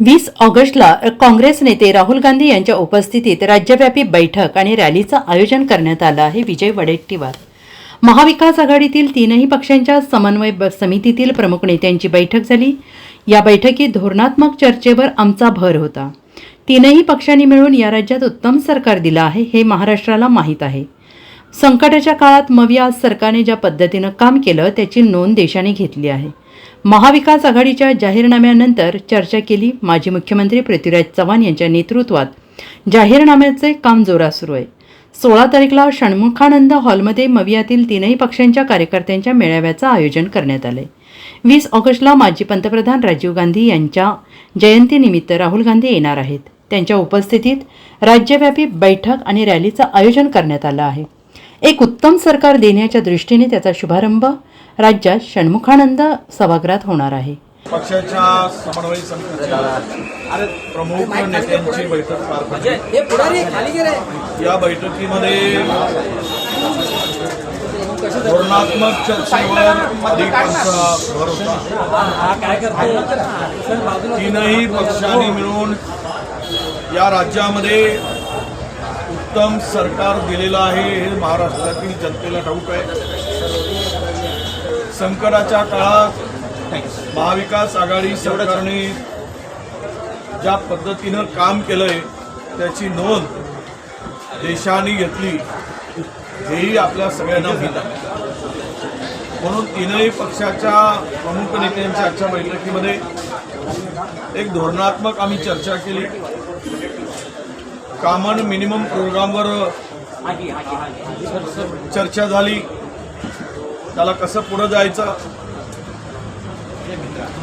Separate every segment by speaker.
Speaker 1: वीस ऑगस्टला काँग्रेस नेते राहुल गांधी यांच्या उपस्थितीत राज्यव्यापी बैठक आणि रॅलीचं आयोजन करण्यात आलं आहे. विजय वडेट्टीवार. महाविकास आघाडीतील तीनही पक्षांच्या समन्वय ब- समितीतील प्रमुख नेत्यांची बैठक झाली. या बैठकीत धोरणात्मक चर्चेवर आमचा भर होता. तीनही पक्षांनी मिळून या राज्यात उत्तम सरकार दिलं आहे हे महाराष्ट्राला माहीत आहे. संकटाच्या काळात मविया सरकारने ज्या पद्धतीनं काम केलं त्याची नोंद देशाने घेतली आहे. महाविकास आघाडीच्या जाहीरनाम्यानंतर चर्चा केली माजी मुख्यमंत्री पृथ्वीराज चव्हाण यांच्या नेतृत्वात. जाहीरनाम्याचे काम जोरात सुरू आहे. सोळा तारीखला षण्मुखानंद हॉलमध्ये मवियातील तीनही पक्षांच्या कार्यकर्त्यांच्या मेळाव्याचं आयोजन करण्यात आलंय. वीस ऑगस्टला माजी पंतप्रधान राजीव गांधी यांच्या जयंतीनिमित्त राहुल गांधी येणार आहेत. त्यांच्या उपस्थितीत राज्यव्यापी बैठक आणि रॅलीचं आयोजन करण्यात आलं आहे. एक उत्तम सरकार देण्याच्या दृष्टीने त्याचा शुभारंभ राज्यात षण्मुखानंद सभागृहात होणार आहे.
Speaker 2: पक्षाच्या समन्वय समितीच्या प्रमुख नेत्यांची बैठक पार पडली. या बैठकीमध्ये धोरणात्मक चर्चेवर अधिक भर होता.
Speaker 3: हा
Speaker 2: तीनही पक्षांनी मिळून या राज्यामध्ये उत्तम सरकार दिलेलं आहे हे महाराष्ट्रातील जनतेला ठाऊक आहे. संकटाच्या काळात महाविकास आघाडी सरकारने ज्या पद्धतीनं काम केलंय त्याची नोंद देशाने घेतली. हेही आपल्या सगळ्यांना माहीत आहे. म्हणून तीनही पक्षाच्या प्रमुख नेत्यांच्या आजच्या बैठकीमध्ये एक धोरणात्मक आम्ही चर्चा केली. कॉमन मिनिमम प्रोग्रामवर चर्चा झाली. त्याला कसं पुढं जायचं?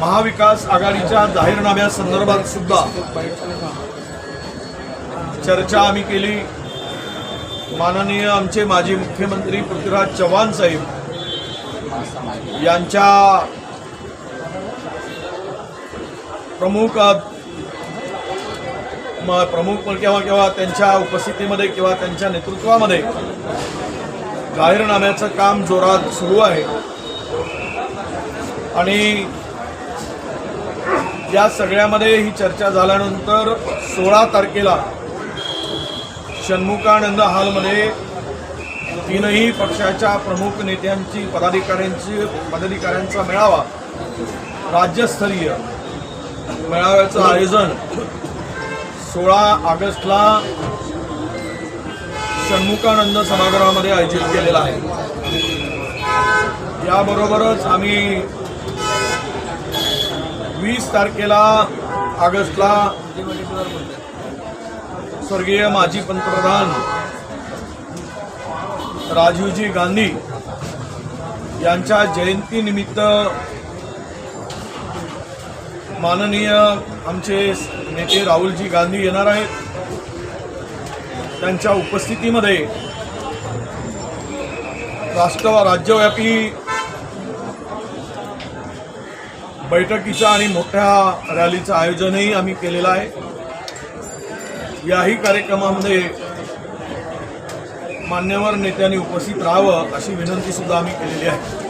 Speaker 2: महाविकास आघाडीच्या जाहीरनाम्या संदर्भात सुद्धा चर्चा आम्ही केली. माननीय आमचे माजी मुख्यमंत्री पृथ्वीराज चव्हाण साहेब यांच्या प्रमुख म- प्रमुख किंवा किंवा त्यांच्या उपस्थितीमध्ये किंवा त्यांच्या नेतृत्वामध्ये जाहीरनाम्याचं काम जोरात सुरू आहे. आणि या सगळ्यामध्ये ही चर्चा झाल्यानंतर सोळा तारखेला षण्मुखानंद हॉलमध्ये तीनही पक्षाच्या प्रमुख नेत्यांची पदाधिकाऱ्यांची पदाधिकाऱ्यांचा मेळावा राज्यस्तरीय मेळाव्याचं आयोजन सोळा ऑगस्टला षण्मुखानंद सभागृहामध्ये आयोजित केलेला आहे. याबरोबरच आम्ही वीस तारखेला ऑगस्टला स्वर्गीय माजी पंतप्रधान राजीवजी गांधी यांच्या जयंतीनिमित्त माननीय आमचे नेते राहुलजी गांधी येणार आहेत. त्यांच्या उपस्थितीमध्ये राष्ट्र राज्यव्यापी बैठकीचं आणि मोठ्या रॅलीचं आयोजनही आम्ही केलेलं आहे. याही कार्यक्रमामध्ये मान्यवर नेत्यांनी उपस्थित राहावं अशी विनंतीसुद्धा आम्ही केलेली आहे.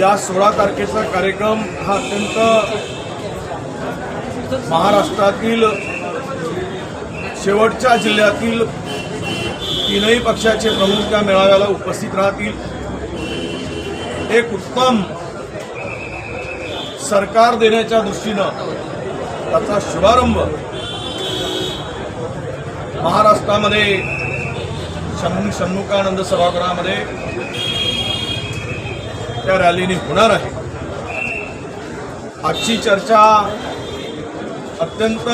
Speaker 2: या सोळा तारखेचा कार्यक्रम हा अत्यंत महाराष्ट्रातील शेवटच्या जिल्ह्यातील तीनही पक्षाचे प्रमुख त्या मेळाव्याला उपस्थित राहतील. एक उत्तम सरकार देण्याच्या दृष्टीनं त्याचा शुभारंभ महाराष्ट्रामध्ये षण्मुख षण्मुखानंद सभागृहामध्ये त्या रॅलीने होणार आहे. आजची चर्चा अत्यंत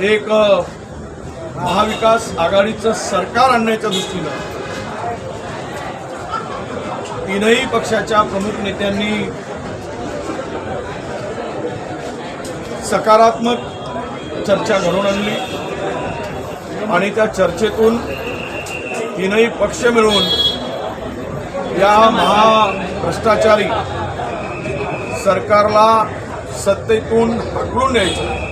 Speaker 2: एक महाविकास आघाडीचं सरकार आणण्याच्या दृष्टीनं तीनही पक्षाच्या प्रमुख नेत्यांनी सकारात्मक चर्चा घडवून आणली आणि त्या चर्चेतून तीनही पक्ष मिळून या महाभ्रष्टाचारी सरकारला सत्तेतून हकलून द्यायचं